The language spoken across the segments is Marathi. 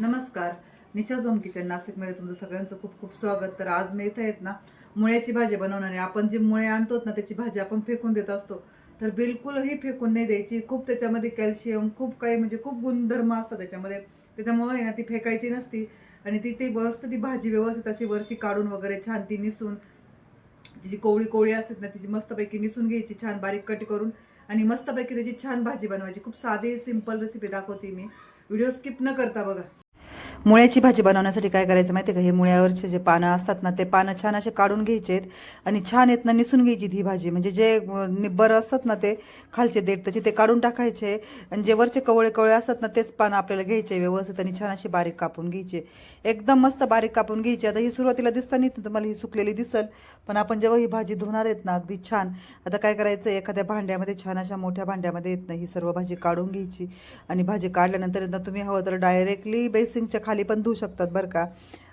नमस्कार. निचा झोम किचन नाशिकमध्ये तुमचं सगळ्यांचं खूप खूप स्वागत. तर आज मी इथं आहेत ना मुळ्याची भाजी बनवणार आहे. आपण जी मुळे आणतो ना त्याची भाजी आपण फेकून देत असतो. तर बिलकुलही फेकून नाही द्यायची. खूप त्याच्यामध्ये कॅल्शियम खूप काही म्हणजे खूप गुणधर्म असतात त्याच्यामध्ये. त्याच्यामुळे आहे ना ती फेकायची नसती. आणि ती ती मस्त ती भाजी व्यवस्थित अशी वरची काढून वगैरे छान ती निसून तिची कोवळी कोवळी असतात ना तिची मस्तपैकी निसून घ्यायची छान बारीक कट करून. आणि मस्तपैकी त्याची छान भाजी बनवायची. खूप साधी सिंपल रेसिपी दाखवते मी. व्हिडिओ स्किप न करता बघा. मुळ्याची भाजी बनवण्यासाठी काय करायचं माहिती आहे का? हे मुळ्यावरचे जे पानं असतात ना ते पानं छान असे काढून घ्यायचेत आणि छान येत ना निसून घ्यायची ही भाजी. म्हणजे जे अं, निब्बर असतात ना ते खालचे देठ त्याचे ते काढून टाकायचे आणि जे वरचे कवळे कवळे असतात ना तेच पानं आपल्याला घ्यायचे व्यवस्थित आणि छान अशी बारीक कापून घ्यायचे. एकदम मस्त बारीक कापून घ्यायची. आता ही सुरुवातीला दिसताना तुम्हाला ही सुकलेली दिसल पण आपण जेव्हा ही भाजी धुणार आहेत ना अगदी छान. आता काय करायचं एखाद्या भांड्यामध्ये छान अशा मोठ्या भांड्यामध्ये येत ना ही सर्व भाजी काढून घ्यायची आणि भाजी काढल्यानंतर तुम्ही हवं तर डायरेक्टली बेसिंगच्या खाली पण धुवू शकतात बरं का.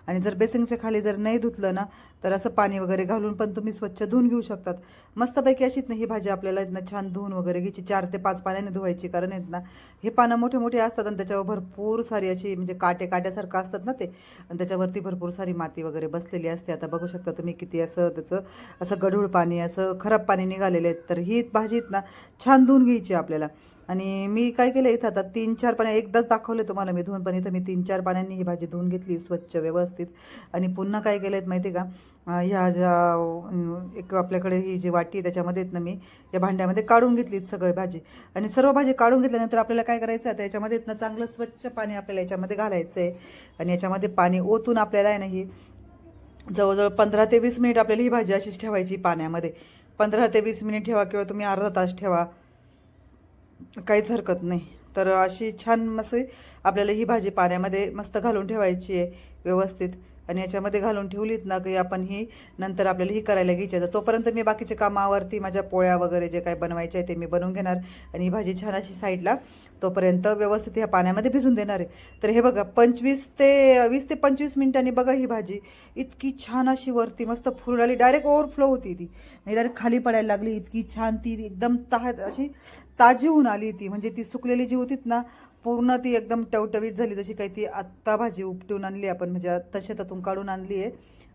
आणि जर बेसिंगच्या खाली जर नाही धुतलं ना तर असं पाणी वगैरे घालून पण तुम्ही स्वच्छ धुवून घेऊ शकतात. मस्तपैकी अशीच ना ही भाजी आपल्याला ना छान धुवून वगैरे घ्यायची चार ते पाच पाण्याने धुवायची. कारण आहेत ना हे पानं मोठे मोठे असतात आणि त्याच्यावर भरपूर सारी अशी म्हणजे काटे काट्यासारखं असतात ना ते. आणि त्याच्यावरती भरपूर सारी माती वगैरे बसलेली असते. आता बघू शकता तुम्ही किती असं त्याचं असं गढूळ पाणी असं खराब पाणी निघालेलं आहे तर ही भाजीत ना छान धुवून घ्यायची आपल्याला. आणि मी काय केलं इथं आता तीन चार पाण्या एकदाच दाखवले तुम्हाला मी धुवून पण इथं मी तीन चार पाण्याने ही भाजी धुवून घेतली स्वच्छ व्यवस्थित. आणि पुन्हा काय केलं आहेत माहिती आहे का ह्या ज्या एक आपल्याकडे ही जी वाटी आहे त्याच्यामध्ये ना मी या भांड्यामध्ये काढून घेतली सगळी भाजी. आणि सर्व भाजी काढून घेतल्यानंतर आपल्याला काय करायचं आहे याच्यामध्ये ना चांगलं स्वच्छ पाणी आपल्याला याच्यामध्ये घालायचं आहे आणि याच्यामध्ये पाणी ओतून आपल्याला आहे ना ही जवळजवळ पंधरा ते वीस मिनिट आपल्याला ही भाजी अशीच ठेवायची पाण्यामध्ये. पंधरा ते वीस मिनिट ठेवा किंवा तुम्ही अर्धा तास ठेवा. काहीच हरकत नाही. तर अशी छान मस्त आपल्याला ही भाजी पाण्यामध्ये मस्त घालून ठेवायची आहे व्यवस्थित. आणि याच्यामध्ये घालून ठेवलीत ना की आपण ही नंतर आपल्याला ही करायला घ्यायची आहे. तर तोपर्यंत मी बाकीच्या कामावरती माझ्या पोळ्या वगैरे जे काही बनवायचे आहे ते मी बनवून घेणार. आणि ही भाजी छान अशी साईडला तोपर्यंत व्यवस्थित ह्या पाण्यामध्ये भिजून देणार आहे. तर हे बघा पंचवीस ते वीस ते पंचवीस मिनिटांनी बघा ही भाजी. इतकी छान अशी वरती मस्त फुल आली. डायरेक्ट ओव्हरफ्लो होती ती. म्हणजे डायरेक्ट खाली पडायला लागली. इतकी छान ती एकदम ता अशी ताजी होऊन आली ती. म्हणजे ती सुकलेली जी होतीत ना पूर्ण ती एकदम टवटवीत झाली. जशी काही ती आत्ता भाजी उपटून आणली आपण. म्हणजे आ तसे त्यातून काढून आणली आहे.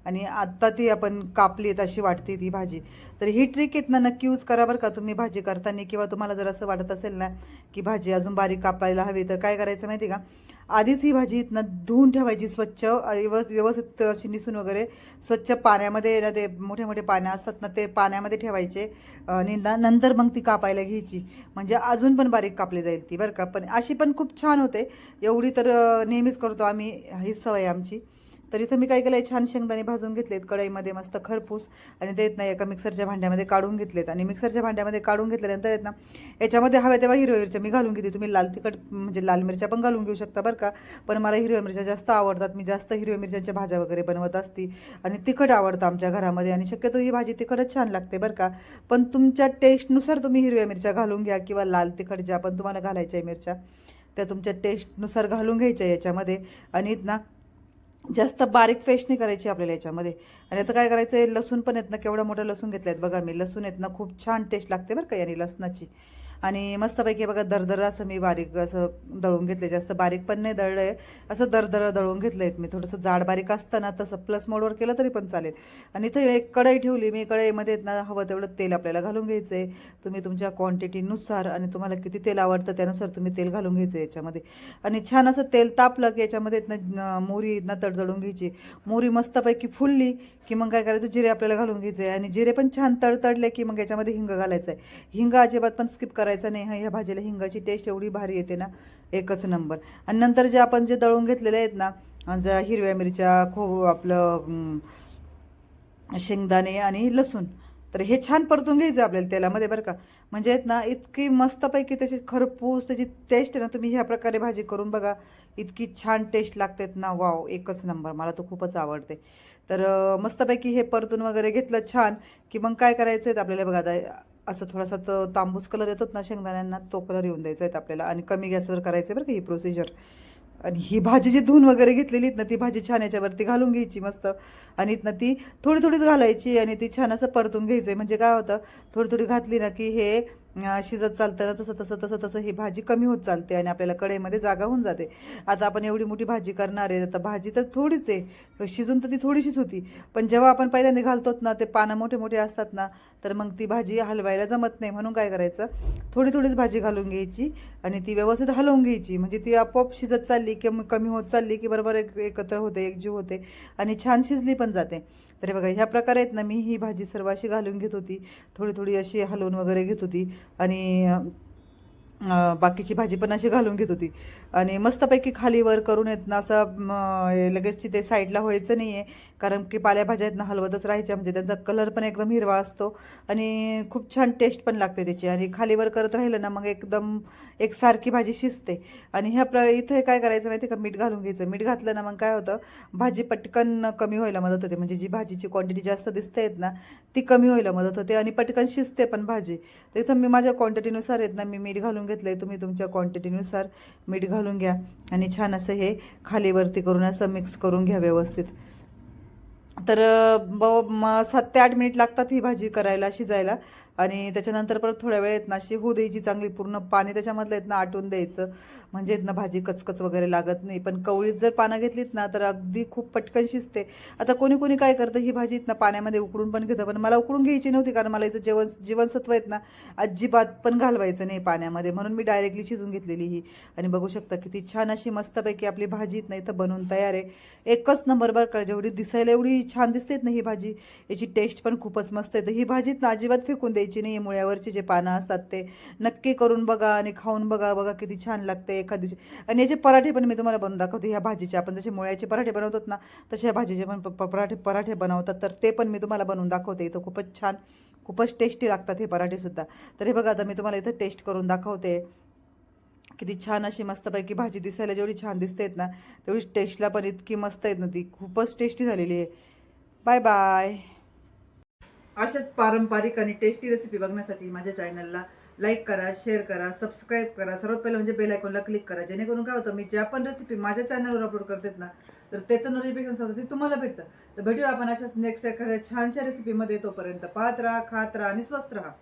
आणि आत्ता ती आपण कापली अशी वाटते ती भाजी. तर ही ट्रिक येत ना नक्की यूज करा बरं का तुम्ही भाजी करताना किंवा तुम्हाला जर असं वाटत असेल ना की भाजी अजून बारीक कापायला हवी तर काय करायचं माहिती आहे का? आधीच ही भाजी इथनं धुवून ठेवायची स्वच्छ व्यवस्थित व्यवस्थित अशी निसून वगैरे स्वच्छ पाण्यामध्ये ना ते मोठे मोठे पाण्या असतात ना ते पाण्यामध्ये ठेवायचे आणि नंतर मग ती कापायला घ्यायची. म्हणजे अजून पण बारीक कापली जाईल ती बरं का. पण अशी पण खूप छान होते. एवढी तर नेहमीच करतो आम्ही ही सवय आमची. तर इथं मी काय केलं छान शेंगदाणे भाजून घेतलेत कढईमध्ये मस्त खरपूस आणि देत नाही एका मिक्सरच्या भांड्यामध्ये काढून घेतलेत. आणि मिक्सरच्या भांड्यामध्ये काढून घेतल्यानंतर येत ना याच्यामध्ये हव्या तेव्हा हिरव्या मिरच्या मी घालून घेते. तुम्ही लाल तिखट म्हणजे लाल मिरच्या पण घालून घेऊ शकता बरं का. पण मला हिरव्या मिरच्या जास्त आवडतात. मी जास्त हिरव्या मिरच्यांच्या भाज्या वगैरे बनवत असती आणि तिखट आवडतं आमच्या घरामध्ये आणि शक्यतो ही भाजी तिखटच छान लागते बरं का. पण तुमच्या टेस्टनुसार तुम्ही हिरव्या मिरच्या घालून घ्या किंवा लाल तिखट ज्या पण तुम्हाला घालायच्या आहे मिरच्या त्या तुमच्या टेस्टनुसार घालून घ्यायच्या याच्यामध्ये. आणि ना जास्त बारीक फेश नाही करायची आपल्याला याच्यामध्ये. आणि आता काय करायचं आहे लसूण पण आहेत ना केवढा मोठा लसूण घेतला आहेत बघा मी. लसूण आहेत ना खूप छान टेस्ट लागते बरं का याने लसणाची. आणि मस्तपैकी बघा दरदर असं मी बारीक असं दळून घेतले जास्त बारीक पण नाही दळलं आहे असं दरदर दळून घेतलं आहेत मी. थोडंसं जाड बारीक असताना तसं प्लस मोडवर केलं तरी पण चालेल. आणि इथं एक कढई ठेवली. मी कढईमध्ये ना हवं तेवढं तेल आपल्याला घालून घ्यायचं आहे तुम्ही तुमच्या क्वांटिटीनुसार आणि तुम्हाला किती तेल आवडतं त्यानुसार तुम्ही तेल घालून घ्यायचं आहे याच्यामध्ये. आणि छान असं तेल तापलं की याच्यामध्ये मोहरी आहेत ना तडतडून घ्यायची. मोहरी मस्तपैकी फुलली की मग काय करायचं? जिरे आपल्याला घालून घ्यायचे आणि जिरे पण छान तडतडले की मग याच्यामध्ये हिंग घालायचं आहे हिंग अजिबात पण स्किप करायचं नाही हा ह्या भाजीला हिंगाची टेस्ट एवढी भारी येते ना एकच नंबर आणि नंतर जे आपण जे दळून घेतलेले आहेत ना ज्या हिरव्या मिरच्या खो आपलं शेंगदाणे आणि लसूण तर हे छान परतून घ्यायचं आपल्याला तेलामध्ये बरं का. म्हणजे आहेत ना इतकी मस्तपैकी त्याची खरपूस त्याची टेस्ट आहे ना तुम्ही ह्या प्रकारे भाजी करून बघा इतकी छान टेस्ट लागतात ना वाव एकच नंबर मला तर खूपच आवडते. तर मस्तपैकी हे परतून वगैरे घेतलं छान की मग काय करायचं आहे आपल्याला बघा आता असं थोडासा तर तांबूस कलर येतोच ना शेंगदाण्यांना तो कलर येऊन द्यायचा आहे आपल्याला. आणि कमी गॅसवर करायचं आहे बरं का ही प्रोसिजर आणि ही भाजी जी धुवून वगैरे घेतलेली आहेत ना ती भाजी छान याच्यावरती घालून घ्यायची मस्त. आणि इथनं ती थोडी थोडीच घालायची आणि ती छान असं परतून घ्यायचं म्हणजे काय होतं थोडी थोडी घातली ना की हे शिजत चालतं तसं तसं तसं तसं ही भाजी कमी होत चालते आणि आपल्याला कढईमध्ये जागा होऊन जाते. आता आपण एवढी मोठी भाजी करणार आहे आता भाजी तर थोडीच आहे. शिजून तर ती थोडीशीच होती. पण जेव्हा आपण पहिल्यांदा घालतोत ना ते पानं मोठे मोठे असतात ना तर मग ती भाजी हलवायला जमत नाही. म्हणून काय करायचं? थोडी थोडीच भाजी घालून घ्यायची आणि ती व्यवस्थित हलवून घ्यायची. म्हणजे ती आपोआप शिजत चालली की मग कमी होत चालली की बरोबर एक एकत्र होते एकजीव होते आणि छान शिजली पण जाते. तरी बघा ह्या प्रकारे आहेत ना मी ही भाजी सर्व अशी घालून घेत होती. थोडी थोडी अशी हलवून वगैरे घेत होती. आणि बाकीची भाजी पण अशी घालून घेत होती. आणि मस्तपैकी खाली वर करून येत ना असं लगेच ते साईडला व्हायचं नाही आहे कारण की पालेभाज्या आहेत ना हलवतच राहायच्या. म्हणजे त्यांचा कलर पण एकदम हिरवा असतो. आणि खूप छान टेस्ट पण लागते त्याची. आणि खालीवर करत राहिलं ना मग एकदम एकसारखी भाजी शिजते. आणि ह्या प्र इथे काय करायचं माहिती का? मीठ घालून घ्यायचं. मीठ घातलं ना मग काय होतं? भाजी पटकन कमी व्हायला मदत होते. म्हणजे जी भाजीची क्वांटिटी जास्त दिसते आहेत ना ती कमी व्हायला मदत होते. आणि पटकन शिजते पण भाजी. तर इथं मी माझ्या क्वांटिटीनुसार आहेत ना मी मीठ घालून घेतलं आहे तुम्ही तुमच्या क्वांटिटीनुसार मीठ घालून घ्या आणि छान असं हे खालीवरती करून असं मिक्स करून घ्या व्यवस्थित. तर ब सात ते आठ मिनिट लागतात ही भाजी करायला शिजायला. आणि त्याच्यानंतर परत थोड्या वेळ येत ना अशी होऊ द्यायची चांगली पूर्ण पाणी त्याच्यामधलं येत ना आटून द्यायचं. म्हणजे ना भाजी कचकच वगैरे लागत नाही. पण कवळीत जर पानं घेतलीत ना तर अगदी खूप पटकन शिजते. आता कोणी कोणी काय करतं ही भाजी ना पाण्यामध्ये उकडून पण घेतं. पण मला उकडून घ्यायची नव्हती कारण मला याचं जेवण जीवनसत्व आहेत ना अजिबात पण घालवायचं नाही पाण्यामध्ये. म्हणून मी डायरेक्टली शिजून घेतलेली ही. आणि बघू शकता किती छान अशी मस्तपैकी आपली भाजी नाही तर बनवून तयार आहे. एकच नंबर बरं का जेवढी दिसायला एवढी छान दिसतेत ना ही भाजी याची टेस्ट पण खूपच मस्त आहे तर ही भाजीत ना अजिबात फेकून द्यायची नाही. मुळ्यावरचे जे पानं असतात ते नक्की करून बघा आणि खाऊन बघा बघा किती छान लागते. एखाद दिवशी. आणि याचे पराठे पण मी तुम्हाला बनवून दाखवते. ह्या भाजीचे आपण जसे मुळ्याचे पराठे बनवतात ना तसे ह्या भाजीचे पण प- पराठे पराठे बनवतात. तर ते पण मी तुम्हाला बनवून दाखवते. इथं खूपच छान खूपच टेस्टी लागतात हे पराठेसुद्धा तर हे बघा आता मी तुम्हाला इथं टेस्ट करून दाखवते. किती छान अशी मस्तपैकी भाजी दिसायला जेवढी छान दिसतेत ना तेवढी टेस्टला पण इतकी मस्त आहेत ना ती. खूपच टेस्टी झालेली आहे. बाय बाय अशाच पारंपरिक आणि टेस्टी रेसिपी बघण्यासाठी माझ्या चॅनलला लाईक करा शेअर करा सबस्क्राईब करा. सर्वात पहिलं म्हणजे बेल आयकॉनला क्लिक करा. जेणेकरून काय होतं मी ज्या पण रेसिपी माझ्या चॅनलवर अपलोड करतात ना तर त्याचं नोटिफिकेशन असतं ते तुम्हाला भेटतं. तर भेटूया आपण अशाच नेक्स्ट एखाद्या छानशा रेसिपीमध्ये तोपर्यंत. पाहत राहा खात राहा आणि स्वस्त राहा.